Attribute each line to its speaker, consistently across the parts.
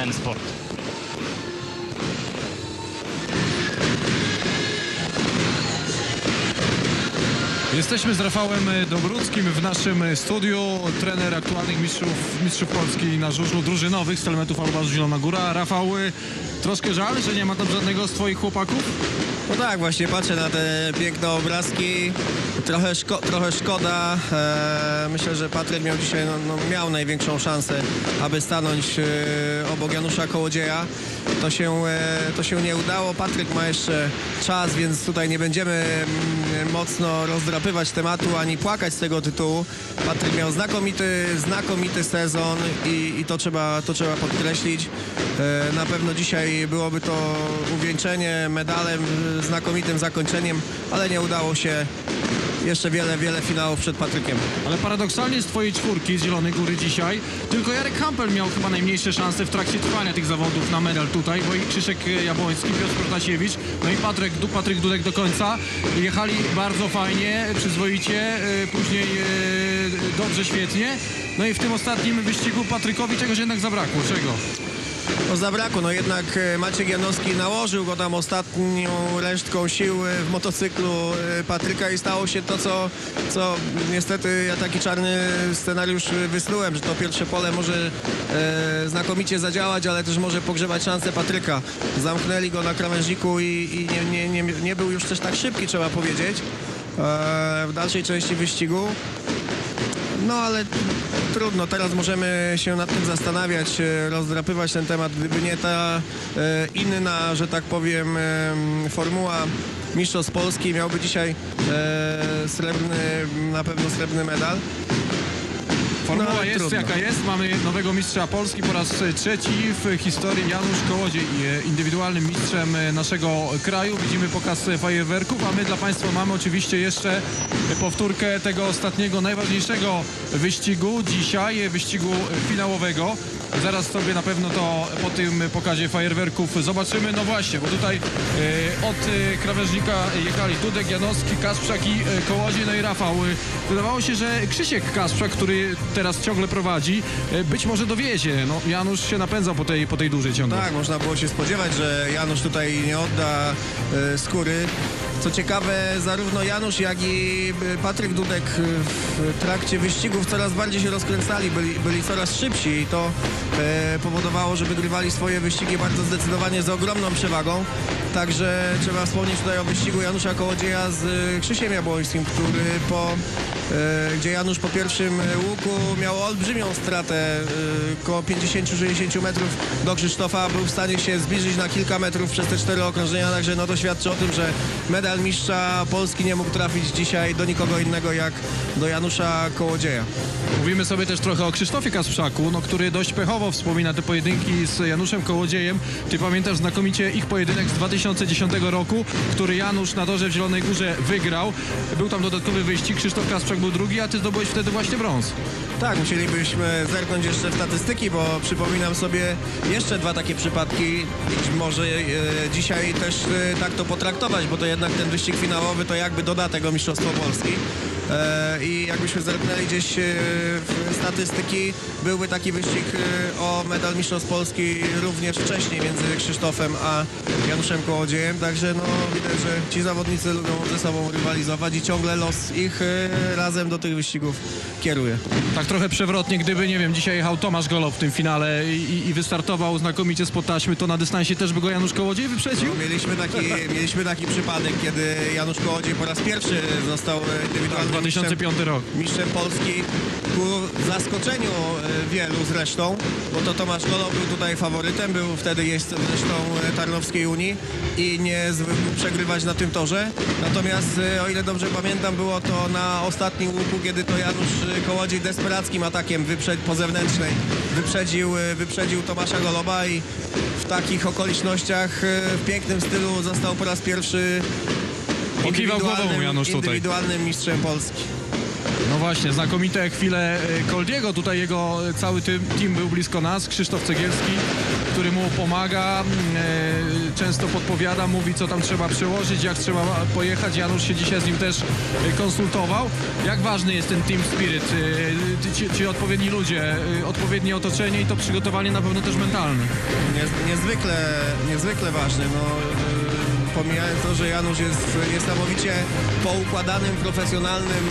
Speaker 1: Ten sport.
Speaker 2: Jesteśmy z Rafałem Dobruckim w naszym studiu. Trener aktualnych mistrzów, mistrzów Polski na żużlu drużynowych z elementów Alubazu Zielona Góra. Rafał, e, troszkę żal, że nie ma tam żadnego z twoich chłopaków?
Speaker 3: No tak, właśnie patrzę na te piękne obrazki. Trochę, szko trochę szkoda. E, myślę, że Patryk miał dzisiaj no, no, miał największą szansę, aby stanąć e, obok Janusza Kołodzieja. To się, e, to się nie udało. Patryk ma jeszcze czas, więc tutaj nie będziemy mm, mocno rozdrapywać tematu ani płakać z tego tytułu. Patryk miał znakomity, znakomity sezon i, i to, trzeba, to trzeba podkreślić. E, Na pewno dzisiaj byłoby to uwieńczenie medalem, znakomitym zakończeniem, ale nie udało się. Jeszcze wiele, wiele finałów przed Patrykiem.
Speaker 2: Ale paradoksalnie z twojej czwórki z Zielonej Góry dzisiaj tylko Jarek Hampel miał chyba najmniejsze szanse w trakcie trwania tych zawodów na medal tutaj, bo i Krzyszek Jabłoński, Piotr Protasiewicz, no i Patryk, Patryk Dudek do końca. Jechali bardzo fajnie, przyzwoicie, e, później e, dobrze, świetnie. No i w tym ostatnim wyścigu Patrykowi czegoś jednak zabrakło. Czego?
Speaker 3: No zabrakło, no jednak e, Maciek Janowski nałożył go tam ostatnią resztką sił e, w motocyklu e, Patryka i stało się to, co, co niestety ja taki czarny scenariusz wysnułem, że to pierwsze pole może e, znakomicie zadziałać, ale też może pogrzebać szansę Patryka. Zamknęli go na krawężniku i, i nie, nie, nie, nie był już też tak szybki, trzeba powiedzieć, e, w dalszej części wyścigu. No ale trudno, teraz możemy się nad tym zastanawiać, e, rozdrapywać ten temat. Gdyby nie ta e, inna, że tak powiem, e, formuła Mistrzostw Polski, miałby dzisiaj srebrny, na pewno srebrny medal.
Speaker 2: Formuła
Speaker 3: No,
Speaker 2: jest
Speaker 3: trudno.
Speaker 2: jaka jest. Mamy nowego mistrza Polski po raz trzeci w historii. Janusz Kołodziej, e, indywidualnym mistrzem e, naszego kraju. Widzimy pokaz fajerwerków, a my dla Państwa mamy oczywiście jeszcze powtórkę tego ostatniego, najważniejszego wyścigu dzisiaj, wyścigu finałowego. Zaraz sobie na pewno to po tym pokazie fajerwerków zobaczymy. No właśnie, bo tutaj e, od e, krawężnika jechali Dudek, Janowski, Kasprzak i e, Kołodziej, no i Rafał. Wydawało się, że Krzysiek Kasprzak, który teraz ciągle prowadzi, być może dowiezie. No, Janusz się napędzał po tej, po tej dużej ciągle.
Speaker 3: Tak, można było się spodziewać, że Janusz tutaj nie odda skóry. Co ciekawe, zarówno Janusz, jak i e, Patryk Dudek e, w trakcie wyścigów coraz bardziej się rozkręcali, byli, byli coraz szybsi i to e, powodowało, że wygrywali swoje wyścigi bardzo zdecydowanie z ogromną przewagą. Także trzeba wspomnieć tutaj o wyścigu Janusza Kołodzieja z Krzysiem Jabłońskim, który po, gdzie Janusz po pierwszym e, łuku miał olbrzymią stratę, e, około 50-60 metrów do Krzysztofa, był w stanie się zbliżyć na kilka metrów przez te cztery okrążenia, także no to świadczy o tym, że medal mistrza Polski nie mógł trafić dzisiaj do nikogo innego jak do Janusza Kołodzieja.
Speaker 2: Mówimy sobie też trochę o Krzysztofie Kasprzaku, no, który dość pechowo wspomina te pojedynki z Januszem Kołodziejem. Ty pamiętasz znakomicie ich pojedynek z 2010 roku, który Janusz na torze w Zielonej Górze wygrał. Był tam dodatkowy wyścig, Krzysztof Kasprzak był drugi, a ty zdobyłeś wtedy właśnie brąz.
Speaker 3: Tak, musielibyśmy zerknąć jeszcze w statystyki, bo przypominam sobie jeszcze dwa takie przypadki. Może e, dzisiaj też e, tak to potraktować, bo to jednak ten wyścig finałowy to jakby dodatek o Mistrzostwo Polski. E, I jakbyśmy zerknęli gdzieś e, w statystyki, byłby taki wyścig e, o medal Mistrzostw Polski również wcześniej między Krzysztofem a Januszem Kołodziejem. Także no, widać, że ci zawodnicy lubią ze sobą rywalizować i ciągle los ich razem do tych wyścigów kieruje.
Speaker 2: Tak trochę przewrotnie, gdyby, nie wiem, dzisiaj jechał Tomasz Golob w tym finale i, i wystartował znakomicie spod taśmy, to na dystansie też by go Janusz Kołodziej wyprzedził?
Speaker 3: No, mieliśmy, taki, mieliśmy taki przypadek, kiedy Janusz Kołodziej po raz pierwszy został e, indywidualnym
Speaker 2: 2005 rok.
Speaker 3: mistrzem, Polski ku zaskoczeniu e, wielu zresztą, bo to Tomasz Golo był tutaj faworytem, był wtedy jeźdźcem zresztą Tarnowskiej Unii i nie zwykł przegrywać na tym torze. Natomiast e, o ile dobrze pamiętam, było to na ostatnim łuku, kiedy to Janusz Kołodziej desperackim atakiem po zewnętrznej wyprzedził, e, wyprzedził Tomasza Goloba i w takich okolicznościach w pięknym stylu został po raz pierwszy
Speaker 2: Pokiwał głową Janusz tutaj.
Speaker 3: indywidualnym mistrzem Polski.
Speaker 2: No właśnie, znakomite chwile e, Koldiego. Tutaj jego cały tym, team był blisko nas. Krzysztof Cegielski, który mu pomaga, e, często podpowiada, mówi co tam trzeba przełożyć, jak trzeba pojechać. Janusz się dzisiaj z nim też e, konsultował. Jak ważny jest ten team spirit, e, ci, ci odpowiedni ludzie, e, odpowiednie otoczenie i to przygotowanie na pewno też mentalne.
Speaker 3: Niez, niezwykle, niezwykle ważny. No, pomijając to, że Janusz jest niesamowicie poukładanym, profesjonalnym,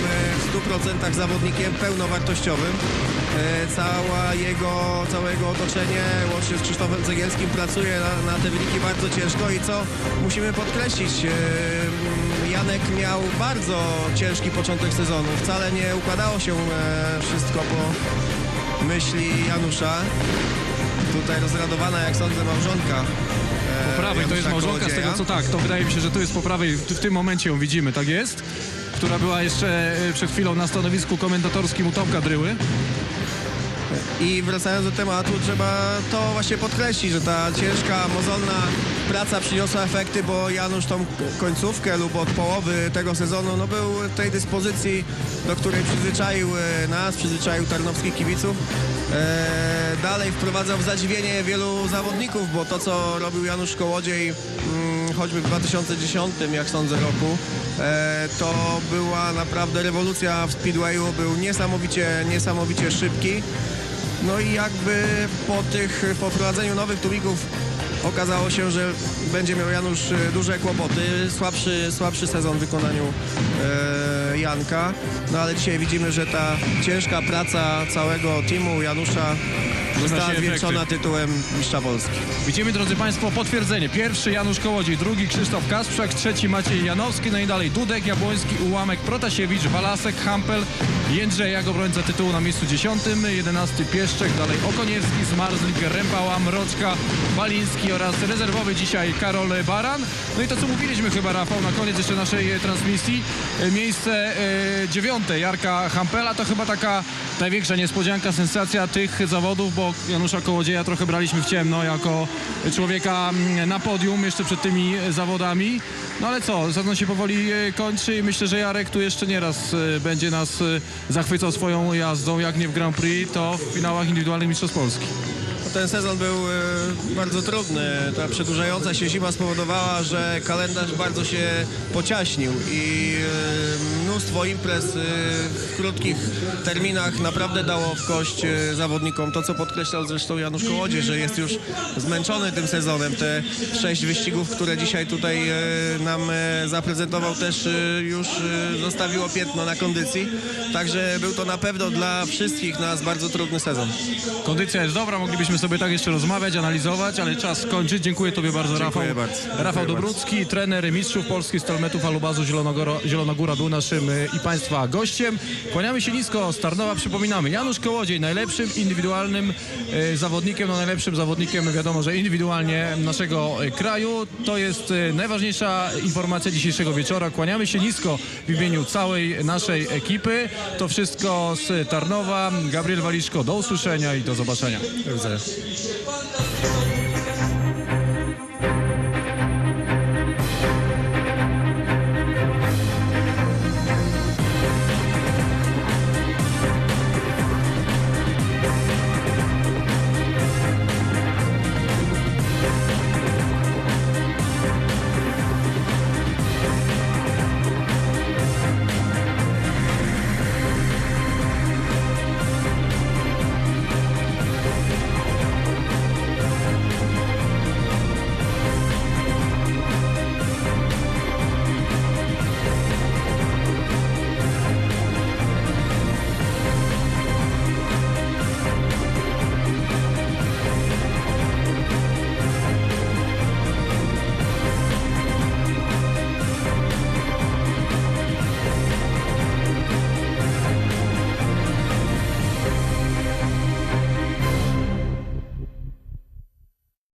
Speaker 3: yy, w 100% zawodnikiem pełnowartościowym. Yy, Cała jego, całe jego otoczenie, łącznie z Krzysztofem Cegielskim, pracuje na, na te wyniki bardzo ciężko i co musimy podkreślić, yy, Janek miał bardzo ciężki początek sezonu. Wcale nie układało się e, wszystko po myśli Janusza. Tutaj rozradowana, jak sądzę, małżonka. e,
Speaker 2: Po prawej to jest małżonka, z tego co tak, to wydaje mi się, że tu jest po prawej, w w tym momencie ją widzimy, tak jest? Która była jeszcze e, przed chwilą na stanowisku komentatorskim u Tomka Dryły.
Speaker 3: I wracając do tematu, trzeba to właśnie podkreślić, że ta ciężka, mozolna praca przyniosła efekty, bo Janusz tą końcówkę lub od połowy tego sezonu no, był tej dyspozycji, do której przyzwyczaił e, nas, przyzwyczaił tarnowskich kibiców. E, dalej wprowadzał w zadziwienie wielu zawodników, bo to, co robił Janusz Kołodziej, mm, choćby w 2010, jak sądzę, roku, e, to była naprawdę rewolucja w Speedwayu, był niesamowicie, niesamowicie szybki. No i jakby po tych, po wprowadzeniu nowych tubików okazało się, że będzie miał Janusz e, duże kłopoty, słabszy, słabszy sezon w wykonaniu e, Janka. No ale dzisiaj widzimy, że ta ciężka praca całego teamu Janusza została zwieńczona tytułem mistrza Polski.
Speaker 2: Widzimy, drodzy Państwo, potwierdzenie. Pierwszy Janusz Kołodziej, drugi Krzysztof Kasprzak, trzeci Maciej Janowski, no i dalej Dudek, Jabłoński, Ułamek, Protasiewicz, Walasek, Hampel, Jędrzejak, obrońca tytułu na miejscu dziesiątym, jedenasty Pieszczek, dalej Okoniewski, Zmarzlik, Rępała, Mroczka, Baliński oraz rezerwowy dzisiaj Karol Baran. No i to, co mówiliśmy chyba, Rafał, na koniec jeszcze naszej transmisji, e, miejsce dziewiąte Jarka Hampela to chyba taka największa niespodzianka, sensacja tych zawodów, bo Janusza Kołodzieja trochę braliśmy w ciemno jako człowieka mm, na podium jeszcze przed tymi zawodami. No ale co, sezon się powoli e, kończy i myślę, że Jarek tu jeszcze nieraz e, będzie nas e, zachwycał swoją jazdą, jak nie w Grand Prix, to w finałach indywidualnych Mistrzostw Polski.
Speaker 3: No, Ten sezon był e, bardzo trudny. Ta przedłużająca się zima spowodowała, że kalendarz bardzo się pociaśnił i e, mnóstwo imprez e, w krótkich terminach naprawdę dało w kość e, zawodnikom. To, co podkreślał zresztą Janusz Kołodziej, że jest już zmęczony tym sezonem. Te sześć wyścigów, które dzisiaj tutaj e, nam zaprezentował, też już zostawiło piętno na kondycji. Także był to na pewno dla wszystkich nas bardzo trudny sezon.
Speaker 2: Kondycja jest dobra, moglibyśmy sobie tak jeszcze rozmawiać, analizować, ale czas skończyć. Dziękuję Tobie bardzo,
Speaker 3: Dziękuję
Speaker 2: Rafał.
Speaker 3: bardzo.
Speaker 2: Rafał
Speaker 3: Dziękuję
Speaker 2: Dobrucki, trener mistrzów polskich stolmetów Alubazu Zielonogoro, Zielonogóra był naszym i Państwa gościem. Kłaniamy się nisko z Tarnowa, przypominamy. Janusz Kołodziej, najlepszym indywidualnym y, zawodnikiem, no najlepszym zawodnikiem, wiadomo, że indywidualnie naszego y, kraju. To jest y, najważniejsza informacja dzisiejszego wieczora. Kłaniamy się nisko w imieniu całej naszej ekipy. To wszystko z Tarnowa. Gabriel Waliszko, do usłyszenia i do zobaczenia.
Speaker 3: Do widzenia.